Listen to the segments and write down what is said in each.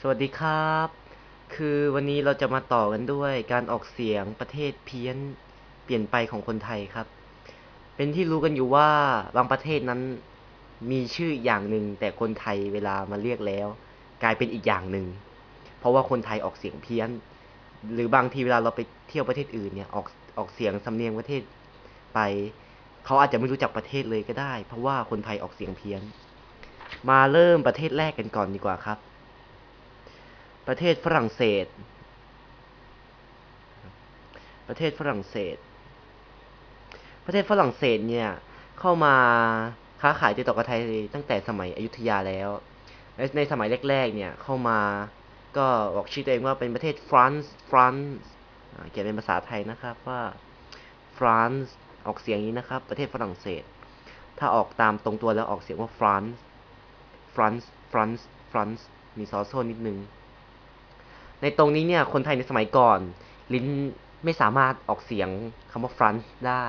สวัสดีครับ คือวันนี้เราจะมาต่อกันด้วยการออกเสียงประเทศเพี้ยนเปลี่ยนไปของคนไทยครับ เป็นที่รู้กันอยู่ว่าบางประเทศนั้นมีชื่ออย่างหนึ่งแต่คนไทยเวลามาเรียกแล้ว กลายเป็นอีกอย่างหนึ่ง เพราะว่าคนไทยออกเสียงเพี้ยน หรือบางทีเวลาเราไปเที่ยวประเทศอื่นเนี่ยออกออกเสียงสำเนียงประเทศไปเขาอาจจะไม่รู้จักประเทศเลยก็ได้ เพราะว่าคนไทยออกเสียงเพี้ยน มาเริ่มประเทศแรกกันก่อนดีกว่าครับ ประเทศฝรั่งเศส ประเทศฝรั่งเศส ประเทศฝรั่งเศสเนี่ยเข้ามาค้าขายติดต่อกับไทยตั้งแต่สมัยอยุธยาแล้วในสมัยแรก ๆ เนี่ยเข้ามาก็บอกชื่อตัวเองว่าเป็นประเทศฟรานซ์ฟรานซ์อ่าเขียนเป็นภาษาไทยนะครับว่าฟรานซ์ออกเสียงนี้นะครับ ประเทศฝรั่งเศส ถ้าออกตามตรงตัวแล้วออกเสียงว่าฟรานซ์ฟรานซ์ฟรานซ์ฟรานซ์มีซอโซนิดนึง ในตรงนี้เนี่ยคนไทยในสมัยก่อน ลิ้นไม่สามารถออกเสียงคำว่าฟรานซ์ได้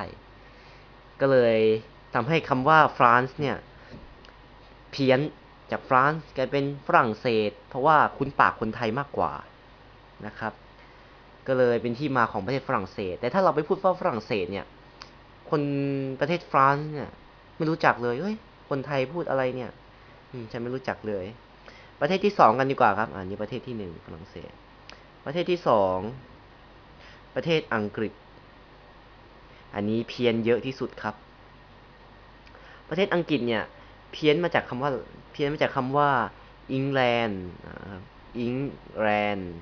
ก็เลยทำให้คำว่าฟรานซ์เนี่ย เพี้ยนจากฟรานซ์กลายเป็นฝรั่งเศส เพราะว่าคุ้นปากคนไทยมากกว่านะครับ ก็เลยเป็นที่มาของประเทศฝรั่งเศส แต่ถ้าเราไปพูดว่าฝรั่งเศสเนี่ย คนประเทศฟรานซ์เนี่ย ไม่รู้จักเลยเฮ้ยคนไทยพูดอะไรเนี่ย อืมฉันไม่รู้จักเลย ประเทศที่สองกันดีกว่าครับ อันนี้ประเทศที่หนึ่งฝรั่งเศส ประเทศที่สองประเทศอังกฤษ อันนี้เพี้ยนเยอะที่สุดครับ ประเทศอังกฤษเนี่ย เพี้ยนมาจากคำว่า เพี้ยนมาจากคำว่าอิงแลนด์อิงแลนด์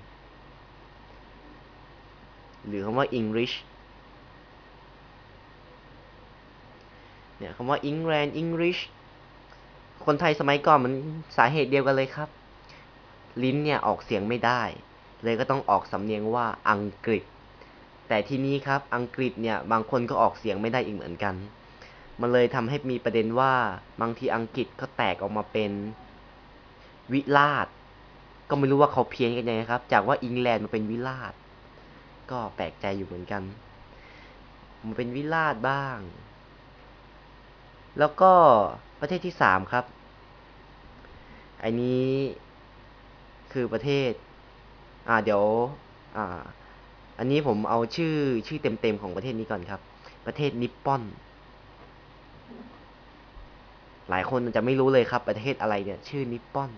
หรือคำว่า English เนี่ยคำว่า England English คนไทยสมัยก่อนมันสาเหตุเดียวกันเลยครับ ลิ้นเนี่ยออกเสียงไม่ได้ เลยก็ต้องออกสำเนียงว่าอังกฤษ แต่ที่นี้ครับอังกฤษเนี่ยบางคนก็ออกเสียงไม่ได้อีกเหมือนกัน มันเลยทำให้มีประเด็นว่าบางทีอังกฤษก็แตกออกมาเป็นวิลาศก็ไม่รู้ว่าเขาเพี้ยนกันยังไงครับ จากว่าอิงแลนด์มาเป็นวิลาศก็แปลกใจอยู่เหมือนกัน มันเป็นวิลาศบ้าง แล้วก็ประเทศที่สามครับ อันนี้คือประเทศ อ่า เดี๋ยว อ่า อันนี้ผมเอาชื่อชื่อเต็มๆของประเทศนี้ก่อนครับ ประเทศนิปปอน หลายคนจะไม่รู้เลยครับ ประเทศอะไรเนี่ย ชื่อนิปปอน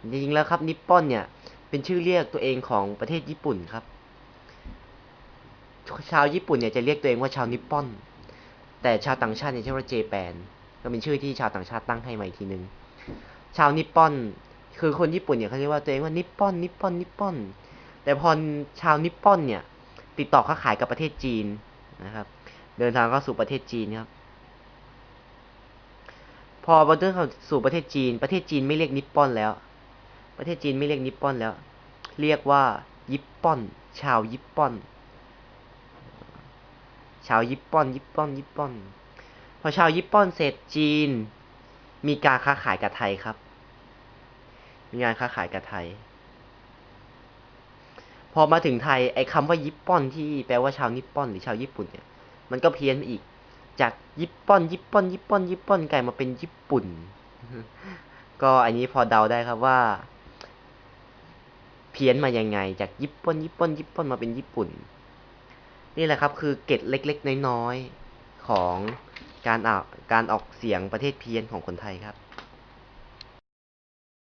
จริงๆแล้วครับ นิปปอนเนี่ย เป็นชื่อเรียกตัวเองของประเทศญี่ปุ่นครับ ชาวญี่ปุ่นเนี่ยจะเรียกตัวเองว่าชาวนิปปอน แต่ชาวต่างชาติเนี่ยชื่อว่าเจแปนก็เป็นชื่อที่ชาวต่างชาติตั้งให้มาอีกทีนึง ชาวนิปปอน คือคนญี่ปุ่นเนี่ยเขาเรียกว่าตัวเองว่านิปปอนนิปปอนนิปปอน แต่พอชาวนิปปอนเนี่ย ติดต่อค้าขายกับประเทศจีนนะครับ เดินทางเข้าสู่ประเทศจีนครับ พอมาเดินเข้าสู่ประเทศจีน ประเทศจีนไม่เรียกนิปปอนแล้ว ประเทศจีนไม่เรียกนิปปอนแล้ว เรียกว่ายิปปอน ชาวยิปปอน ชาวยิปปอนยิปปอนยิปปอน พอชาวยิปปอนเสร็จจีนมีการค้าขายกับไทยครับ มีงานค้าขายกับไทย พอมาถึงไทยไอ้คำว่ายิปปอนที่แปลว่าชาวนิปปอนหรือชาวญี่ปุ่นเนี่ย มันก็เพี้ยนอีก จากยิปปอนยิปปอนยิปปอนยิปปอนกลายมาเป็นญี่ปุ่น ก็อันนี้พอเดาได้ครับว่า เพี้ยนมายังไง จากญี่ปุ่นญี่ปุ่นญี่ปุ่นมาเป็นญี่ปุ่น นี่แหละครับคือเกร็ดเล็ก ๆ น้อยๆของการออกการออกเสียงประเทศเพี้ยนของคนไทยครับ